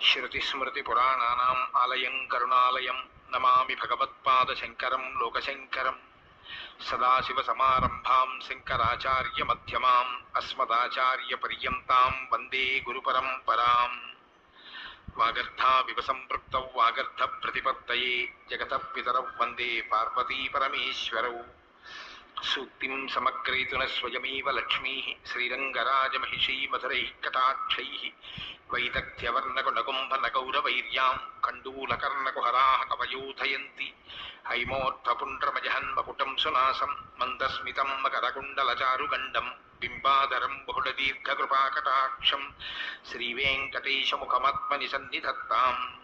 శృతిస్మృతిపురాణానాం ఆలయం కరుణాలయం నమామి భగవత్పాదశంకరం లోకశంకరం సదాశివసమారంభాం శంకరాచార్యమధ్యమాం అస్మదాచార్యపర్యంతాం వందే గురుపరంపరాం వాగర్థావివ సంపృక్త వాగర్థ ప్రతిపత్తయే జగత పితరౌ వందే పార్వతీపరమేశ్వరౌ సూక్తిం సమగ్రయితున స్వయమేవ లక్ష్మీ శ్రీరంగరాజమహిషీ మధురైः కటాక్షైः వైదగ్ధ్యవర్ణకునగుంభనగౌరవైర్యాం కండూలకర్ణకుహరాः కవయోధయంతి హైమోత్థపుండ్రమజహన్మకుటం సునాసం మందస్మితం మకరకుండలచారుగండం బింబాధరం బహుళదీర్ఘకృపాకటాక్షం శ్రీవేంకటేశముఖమాత్మని సన్నిధత్తాం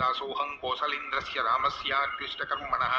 దాసోహం కోసలింద్రస్య రామస్యాక్లిష్టకర్మణः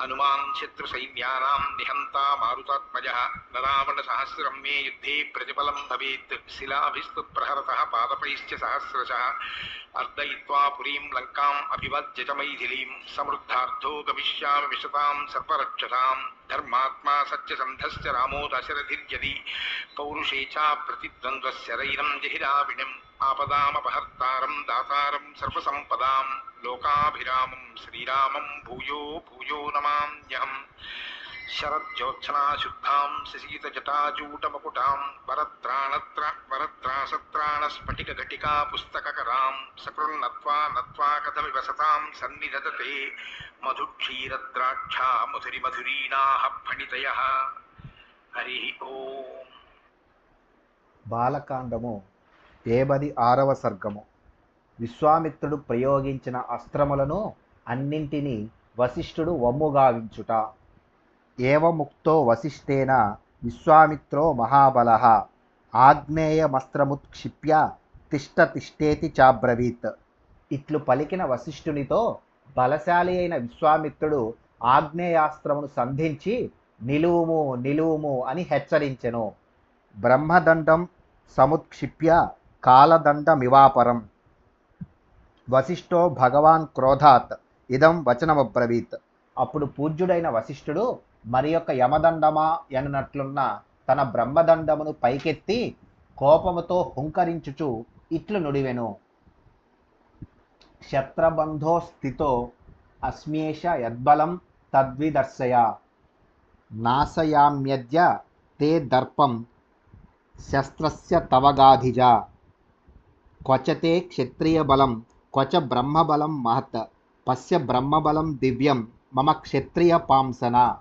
హనుమాన్ శత్రుసైన్యానాం మారుతాత్మజ నరావణ సహస్రం మే యుద్ధే ప్రతిఫలం భవేత్ శిలాభిస్తు ప్రహరతः పాదపైశ్చ సహస్రశ అర్దయిత్వా పురీం లంకాం అభివజ్య మైథిలీం సమృద్ధార్థో గమిష్యామి విశతాం సర్వరక్షసాం ధర్మాత్మా సత్యసంధశ్చ రామో దశరథిర్యది పౌరుషే చ ప్రతిద్వంద్వశరైరం జహిరావిణం ఆపదామపహర్తారం దాతారం సర్వసంపదాం లోకాభిరామం శ్రీరామం భూయో భూయో నమామ్యహం శరజ్యోత్సనాశుద్ధాం శశీతజటాజూటమకుటాం వరత్రాణత్ర వరత్రాసత్రాణస్ఫటికఘటికా పుస్తకకరాం సకృన్నత్వా నత్వా కథమివ సతాం సన్నిధతతే మధుక్షీరద్రాక్షా మధురి మధురీణాః ఫణితయః. హరి ఓం. బాలకాండము తేబది ఆరవ సర్గము. విశ్వామిత్రుడు ప్రయోగించిన అస్త్రములను అన్నింటినీ వశిష్ఠుడు వమ్ముగావించుట. ఏవముక్తో వశిష్ఠేన విశ్వామిత్రో మహాబల. ఆగ్నేయమస్త్రముత్క్షిప్య తిష్ట తిష్టేతి చాబ్రవీత్. ఇట్లు పలికిన వశిష్ఠునితో బలశాలి అయిన విశ్వామిత్రుడు ఆగ్నేయాస్త్రమును సంధించి నిలువుము నిలువుము అని హెచ్చరించెను. బ్రహ్మదండం సముత్క్షిప్య కాలదండమివాపరం. వశిష్ఠో భగవాన్ క్రోధాత్. ఇదం వచనమబ్రవీత్. అప్పుడు పూజ్యుడైన వశిష్ఠుడు మరి యొక్క యమదండమా ఎనున్నట్లున్న తన బ్రహ్మదండమును పైకెత్తి కోపముతో హుంకరించుచు ఇట్లు నుడివెను. శత్రబంధో స్థితో అస్మేష యద్బలం తద్విదర్శయ. నాశయామ్యద్య తే దర్పం. శస్త్రస్య తవగాధిజ. క్వచతే క్షత్రియబలం క్వచ బ్రహ్మబలం మహత్ పశ్య బ్రహ్మబలం దివ్యం మమ క్షత్రియ పాంసన.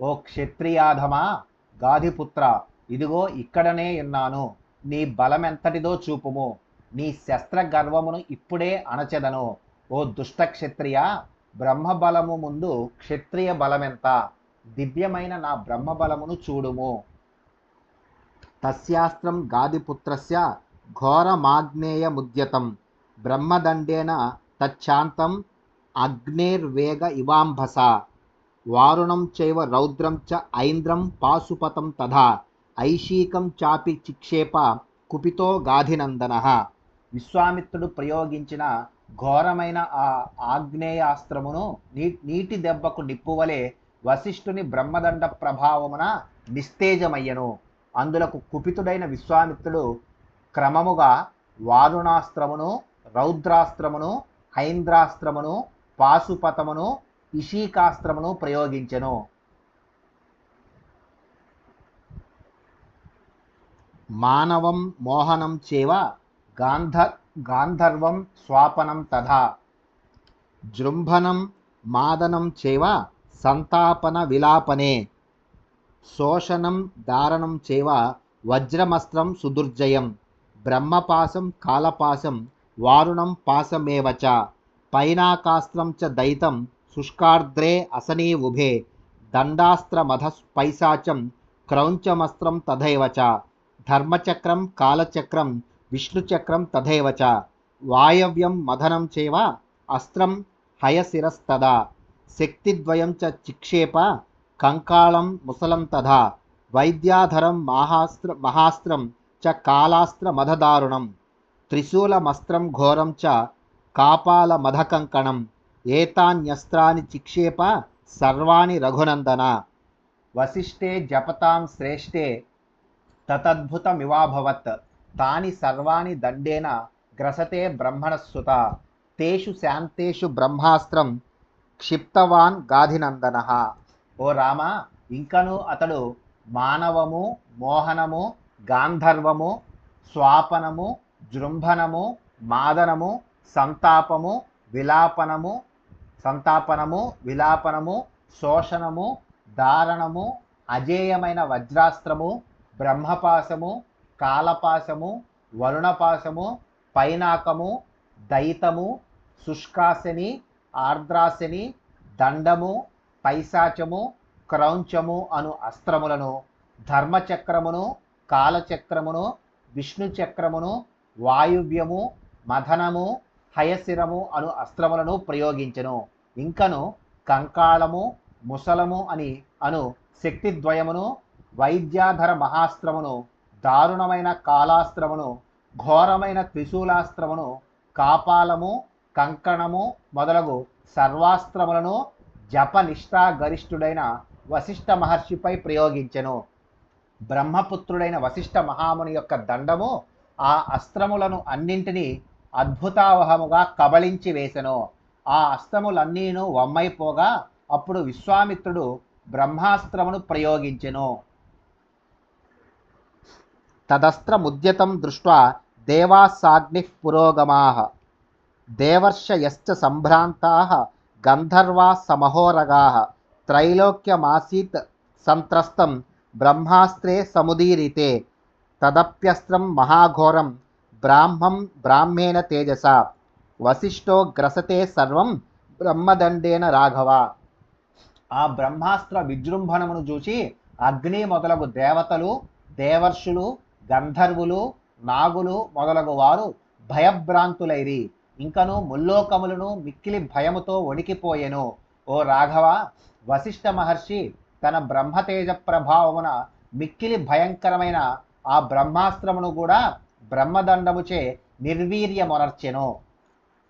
ఓ క్షత్రియాధమా గాధిపుత్ర ఇదిగో ఇక్కడనే ఉన్నాను. నీ బలమెంతటిదో చూపుము. నీ శస్త్ర గర్వమును ఇప్పుడే అణచెదను. ఓ దుష్ట క్షత్రియ బ్రహ్మబలము ముందు క్షత్రియ బలమెంత దివ్యమైన నా బ్రహ్మబలమును చూడుము. తస్యాస్త్రం గాదిపుత్రస్య ఘోరమాగ్నేయముద్యతం. బ్రహ్మదండేన తచ్చాంతం అగ్నేర్వేగ ఇవాంభస. వారుణం చైవ రౌద్రం చ ఐంద్రం పాశుపతం తథా. ఐషీకం చాపి చిక్షేప కుపితో గాధినందన. విశ్వామిత్రుడు ప్రయోగించిన ఘోరమైన ఆ ఆగ్నేయాస్త్రమును నీ నీటి దెబ్బకు నిప్పువలే వశిష్ఠుని బ్రహ్మదండ ప్రభావమున నిస్తేజమయ్యను. అందులకు కుపితుడైన విశ్వామిత్రుడు క్రమముగా వారుణాస్త్రమును రౌద్రాస్త్రమును హైంద్రాస్త్రమును పాశుపతమును ఇషీకాస్త్రమును ప్రయోగించెను. మానవం మోహనం చేవ గాంధ గాంధర్వం స్వాపనం తథా. జృంభనం మాదనం చేవ సంతాపన విలాపనే. శోషణం దారణం చేవ వజ్రమస్త్రం సుదుర్జయం. బ్రహ్మపాసం కాలపాసం వారుణం పాసమేవచ పైనాకాస్త్రం చ దైతం శుష్కార్ద్రే అసనే ఉభే. దండాస్త్రమధస్పైశాచం క్రౌంచమస్త్రం తథైవచ ధర్మచక్రం కాలచక్రం విష్ణుచక్రం తథైవచ వాయవ్యం మదనం చేవ? అస్త్రం హయశిరస్తదా శక్తిద్వయం చ చిక్షేప? కంకాళం ముసలం తథా. వైద్యాధరం మహాస్త్ర మహాస్త్రం చ కాళాస్త్రమధదారుణం త్రిశూలమస్త్రం ఘోరం చ కాపాలమధకంకణం ఏతాన్యస్త్రాని చిక్షేప సర్వాణి రఘునందన. వసిష్ఠే జపతాం శ్రేష్ఠే తతద్భుతమివాభవత్ తాని సర్వాణి దండేన గ్రసతే బ్రహ్మణస్సుత. తేషు శాంతేషు బ్రహ్మాస్త్రం క్షిప్తవాన్ గాధినందన. ఓ రామ ఇంకను అతడు మానవము మోహనము గాంధర్వము స్వాపనము జృంభనము మాదనము సంతాపము విలాపనము సంతాపనము విలాపనము శోషణము దారణము అజేయమైన వజ్రాస్త్రము బ్రహ్మపాసము కాలపాసము వరుణపాసము పైనాకము దైతము శుష్కాసని ఆర్ద్రాసని దండము పైశాచము క్రౌంచము అను అస్త్రములను ధర్మచక్రమును కాలచక్రమును విష్ణు చక్రమును వాయువ్యము మథనము హయశిరము అను అస్త్రములను ప్రయోగించెను. ఇంకను కంకాళము ముసలము అని అను శక్తిద్వయమును వైద్యాధర మహాస్త్రమును దారుణమైన కాలాస్త్రమును ఘోరమైన త్రిశూలాస్త్రమును కాపాలము కంకణము మొదలగు సర్వాస్త్రములను జపనిష్టా గరిష్ఠుడైన వశిష్ఠ మహర్షిపై ప్రయోగించెను. బ్రహ్మపుత్రుడైన వశిష్ఠ మహాముని యొక్క దండము ఆ అస్త్రములను అన్నింటినీ అద్భుతావహముగా కబళించి వేసెను. ఆ అస్త్రములన్నీను వమ్మైపోగా అప్పుడు విశ్వామిత్రుడు బ్రహ్మాస్త్రమును ప్రయోగించెను. తదస్త్రముద్యతం దృష్ట్వా దేవాసాగ్ని పురోగమాః దేవర్షయశ్చ సంభ్రాంతాः గంధర్వా సమహోరగాः త్రైలోక్యమాసీత్ సంత్రస్తం బ్రహ్మాస్త్రే సముదీరితే తదప్యస్త్రం మహాఘోరం బ్రాహ్మం బ్రాహ్మేణ తేజస వశిష్ఠో గ్రసతే సర్వం బ్రహ్మదండేన రాఘవ. ఆ బ్రహ్మాస్త్ర విజృంభణమును చూసి అగ్ని మొదలగు దేవతలు దేవర్షులు గంధర్వులు నాగులు మొదలగు వారు భయభ్రాంతులైరి. ఇంకను ముల్లోకములను మిక్కిలి భయముతో వణికిపోయెను. ఓ రాఘవ వశిష్ఠ మహర్షి తన బ్రహ్మతేజ ప్రభావమున మిక్కిలి భయంకరమైన ఆ బ్రహ్మాస్త్రమును కూడా బ్రహ్మదండముచే నిర్వీర్యమొనర్చెను.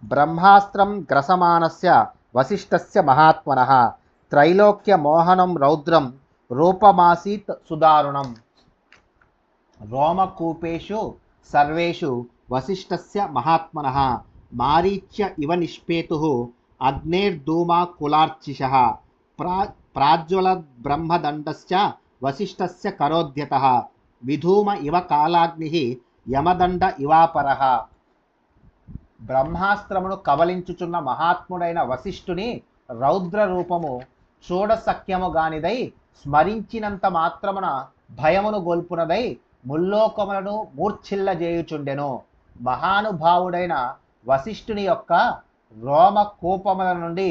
బ్రహ్మాస్త్రం గ్రసమానస్య వశిష్ఠస్య మహాత్మన. త్రైలోక్య మోహనం రౌద్రం రూపమాసీత్ సుదారుణం. రోమకూపేషు సర్వేషు వశిష్ఠస్య మహాత్మన. మారీచ్య ఇవ నిష్పేతు. అగ్నేర్ధూమా కులార్చిష. ప్రా ప్రాజ్వల బ్రహ్మదండశ్చ వశిష్ఠస్య కరోద్యతः విధూమ ఇవ కాలాగ్ని యమదండ ఇవాపరః బ్రహ్మాస్త్రమును కవలించుచున్న మహాత్ముడైన వశిష్ఠుని రౌద్ర రూపము చూడసఖ్యము గానిదై స్మరించినంత మాత్రమున భయమును గొల్పునదై ముల్లోకములను మూర్ఛిల్లజేయుచుండెను। మహానుభావుడైన వశిష్ఠుని యొక్క రోమ కూపముల నుండి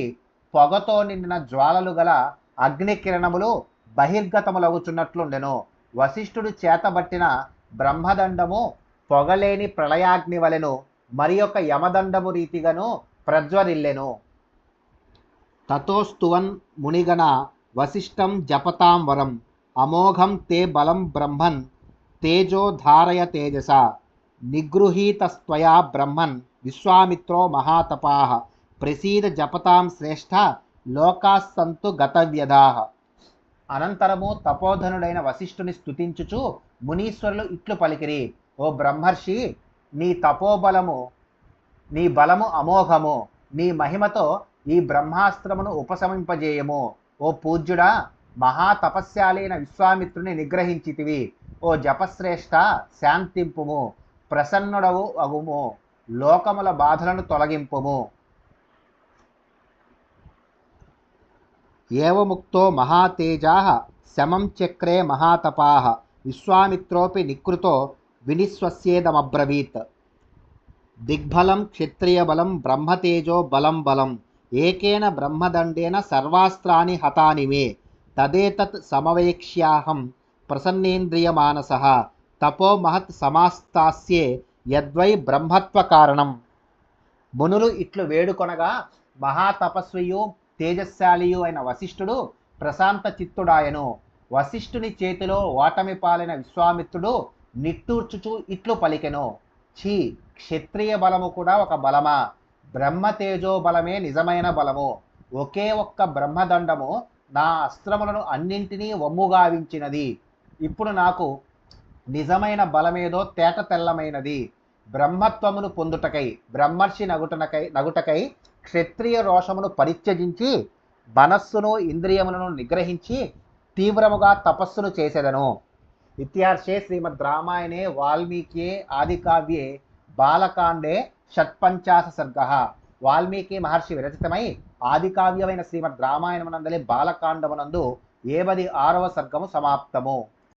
పొగతో నిండిన జ్వాలలు గల అగ్ని కిరణములు బహిర్గతములవుచున్నట్లుండెను వశిష్ఠుడు చేతబట్టిన బ్రహ్మదండము పొగలేని ప్రళయాగ్ని వలెను మరి యొక్క యమదండము రీతిగాను ప్రజ్వరిల్లెను. తతోస్తువన్ మునిగణ వశిష్టం జపతాం వరం. అమోఘం తే బలం బ్రహ్మన్ తేజో ధారయ తేజస. నిగృహీతస్త్వయా బ్రహ్మన్ విశ్వామిత్రో మహాతపాః. ప్రసీద జపతాం శ్రేష్ఠ లోకాస్సంతు గతవ్యధాహ అనంతరము తపోధనుడైన వశిష్ఠుని స్తుతించుచు మునీశ్వరులు ఇట్లు పలికిరి ఓ బ్రహ్మర్షి నీ తపోబలము నీ బలము అమోఘము నీ మహిమతో ఈ బ్రహ్మాస్త్రమును ఉపశమింపజేయము. ఓ పూజ్యుడా మహాతపస్యాలైన విశ్వామిత్రుని నిగ్రహించితివి. ఓ జపశ్రేష్ఠ శాంతింపుము ప్రసన్నుడవు అగుము. లోకముల బాధలను తొలగింపుము. ఏవముక్తో మహాతేజా శమం చక్రే మహాతపా విశ్వామిత్రోపి నికృతో వినిశ్వస్యేదమబ్రవీత్. దిగ్బలం క్షత్రియబలం బ్రహ్మతేజో బలం బలం ఏకేన బ్రహ్మదండేన సర్వాస్త్రాని హతాని మే తదేతత్ సమవేక్ష్యాహం ప్రసన్నేంద్రియమానస తపో మహత్ సమాస్తాస్యే యద్వై బ్రహ్మత్వ కారణం మునులు ఇట్లు వేడుకొనగా మహాతపస్వియు తేజశాలియు అయిన వశిష్ఠుడు ప్రశాంత చిత్తుడాయను. వశిష్ఠుని చేతిలో ఓటమి పాలైన విశ్వామిత్రుడు నిట్టూర్చుచు ఇట్లు పలికెను. ఛీ క్షత్రియ బలము కూడా ఒక బలమా? బ్రహ్మతేజో బలమే నిజమైన బలము. ఒకే ఒక్క బ్రహ్మదండము నా అస్త్రములను అన్నింటినీ వమ్ముగావించినది. ఇప్పుడు నాకు నిజమైన బలమేదో తేట తెల్లమైనది. బ్రహ్మత్వమును పొందుటకై బ్రహ్మర్షి నగుటనకై నగుటకై క్షత్రియ రోషమును పరిత్యజించి మనస్సును ఇంద్రియములను నిగ్రహించి తీవ్రముగా తపస్సును చేసేదను. ఇతిహాసే శ్రీమద్ రామాయణే వాల్మీకియే ఆదికావ్యే బాలకాండే షట్పంచాశ సర్గ. వాల్మీకి మహర్షి విరచితమై ఆదికావ్యమైన శ్రీమద్ రామాయణమునందలి బాలకాండమునందు ఏబది ఆరవ సర్గము సమాప్తము.